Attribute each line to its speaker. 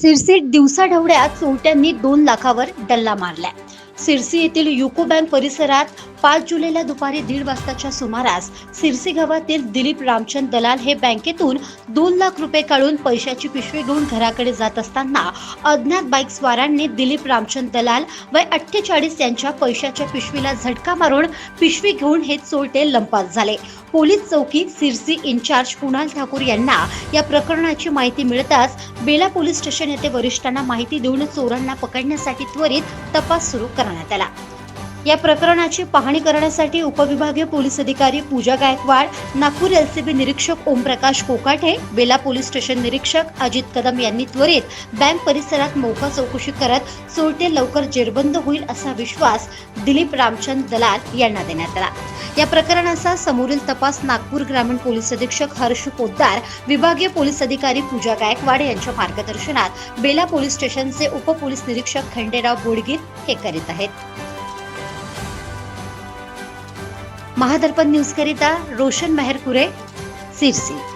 Speaker 1: सिरसीत दिवसाढवड्यात चोरट्यांनी दोन लाखावर डल्ला मारलाय. सिरसी येथील युको बँक परिसरात पाच जुलैला दुपारी दीड वाजताच्या सुमारास सिरसी गावातील दिलीप रामचंद दलाल हे बँकेतून दोन लाख रुपये काढून पैशाची पिशवी घेऊन घराकडे जात असताना अज्ञात बाईक स्वारांनी दिलीप रामचंद दलाल वय अठ्ठेचाळीस यांच्या पैशाच्या पिशवीला झटका मारून पिशवी घेऊन हे चोरटे लंपास झाले. पोलीस चौकी सिरसी इन्चार्ज कुणाल ठाकूर यांना या प्रकरणाची माहिती मिळताच बेला पोलीस स्टेशन येथे वरिष्ठांना माहिती देऊन चोरांना पकडण्यासाठी त्वरित तपास सुरू करण्यात आला. या प्रकरणाची पाहणी करण्यासाठी उपविभागीय पोलीस अधिकारी पूजा गायकवाड नागपूर एलसीबी निरीक्षक ओमप्रकाश कोकाटे बेला पोलीस स्टेशन निरीक्षक अजित कदम यांनी त्वरित बँक परिसरात मोका चौकशी करत चोरटे लवकर जेरबंद होईल असा विश्वास दिलीप रामचंद दलाल यांना देण्यात आला. या प्रकरणाचा समोरील तपास नागपूर ग्रामीण पोलीस अधीक्षक हर्ष पोद्दार विभागीय पोलीस अधिकारी पूजा गायकवाड यांच्या मार्गदर्शनात बेला पोलीस स्टेशनचे उपपोलीस निरीक्षक खंडेराव बोडगीर हे करीत आहेत. महादर्पण न्यूजकरिता रोशन मेहरकुरे सिरसी.